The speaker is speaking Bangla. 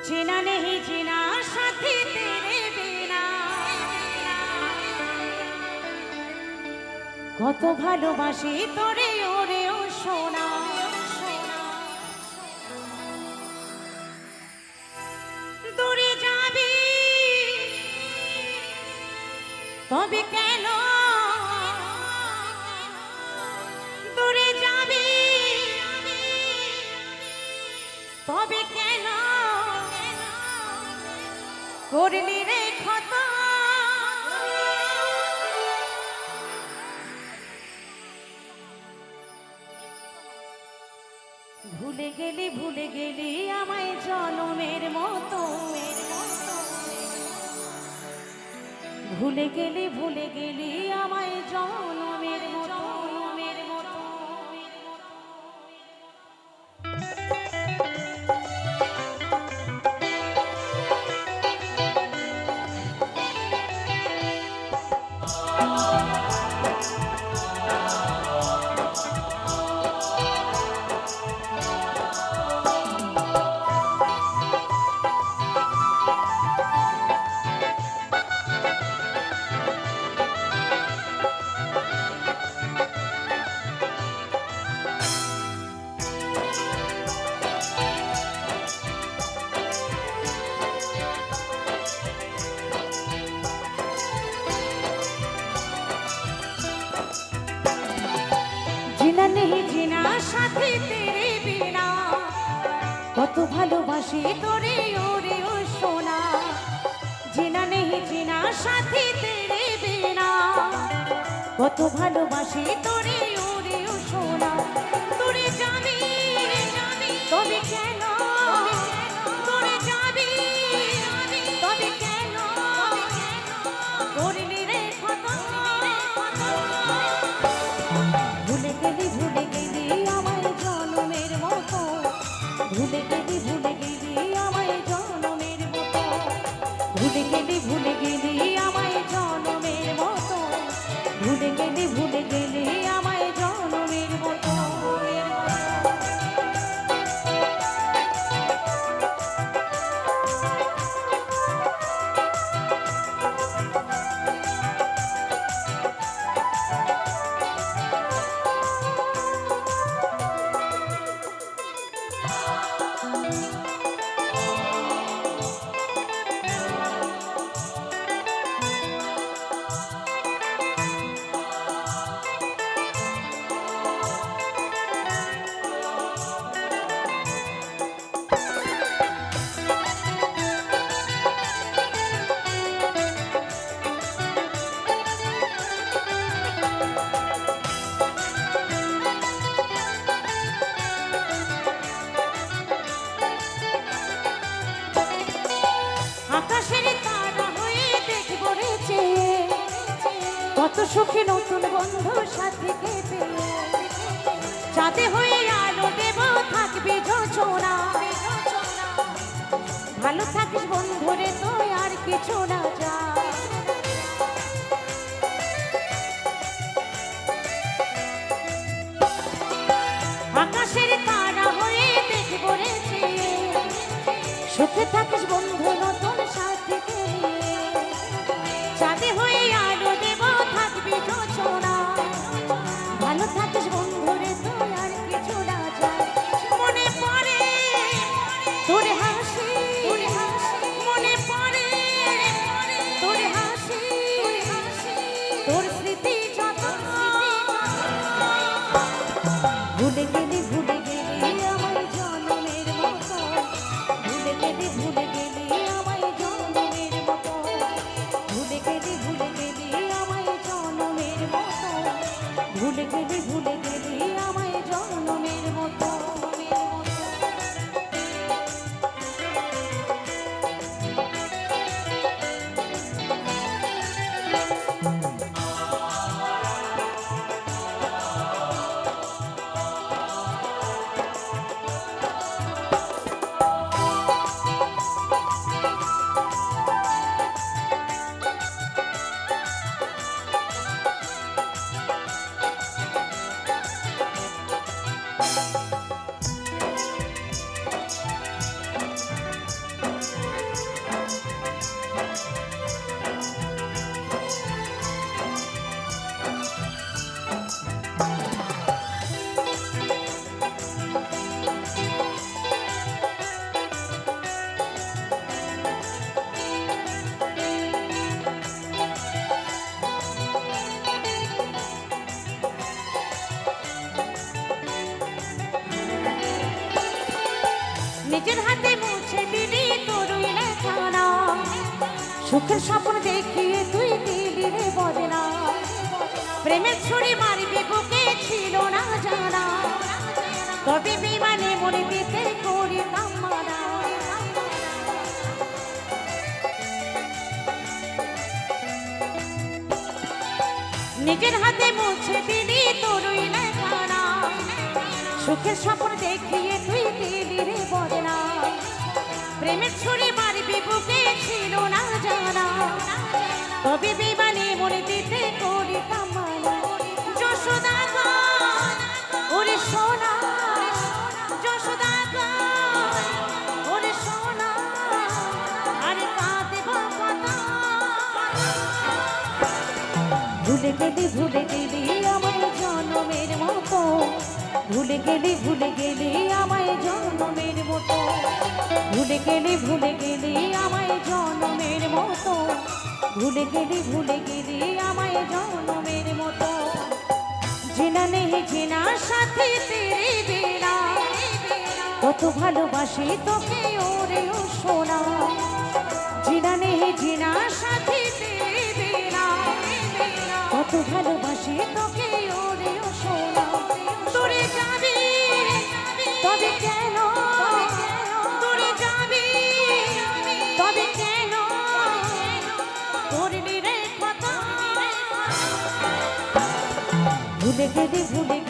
जीना नहीं जीना साथी तेरे बिना কত ভালোবাসি তোরে ওরে ও সোনা দূরে যাবি তবে কেন করলি রে ক্ষত। ভুলে গেলি ভুলে গেলি আমায় জনমের মতো। ভুলে গেলি ভুলে গেলি আমায় জনমের মতো। সাথে তেরে বিনা কত ভালোবাসি তোরে, ওরে ও সোনা। জিনা নেই জিনা, সাথী তেরে বিনা কত ভালোবাসি তোরে, ওরে ও সোনা। তোরে জানি, তবে কেন গেলি ভুলে গেলি আমায় সুখী নতুন বন্ধু সাথে যাতে হয়ে আলো দেব, থাকবি যোচনা ভালো থাকিস বন্ধুরে তো আর কিছু না যা। আকাশের তারা হয়ে রে সুখে থাকিস নিজের হাতে মুছে দিলি তোরই লেখানা সুখের স্বপ্ন দেখিয়ে তুই দিলি রে বদনা। প্রেমের ছুরি মারবি, বুকে ছিল না জানা। তবে বিমানে মনে দিতে করি মানা। নিজের হাতে মুছে দিলি তোরই লেখানা সুখের স্বপ্ন দেখিয়ে তুই দিলি প্রেমের মারবি, বুকে ছিল না জানা। তবে বিমানে মনে দিতে করি ভুলে গেলি ভুলে গেলি আমায় জন্মের মতো। ভুলে গেলি ভুলে গেলি গেলি, ভুলে গেলি আমায় জন্মের মতো। ভুলে গেলি ভুলে গেলি আমায় জন্মের মতো। জিনা নেই জিনার সাথে কত ভালোবাসি তোকে ওরে ও সোনা। জিনা নেই জিনার সাথে কত ভালোবাসি তোকে ওরে ও সোনা। তোরে যাবি, তবে কেন করলি রে কথা ভুলে গেলি ভুলে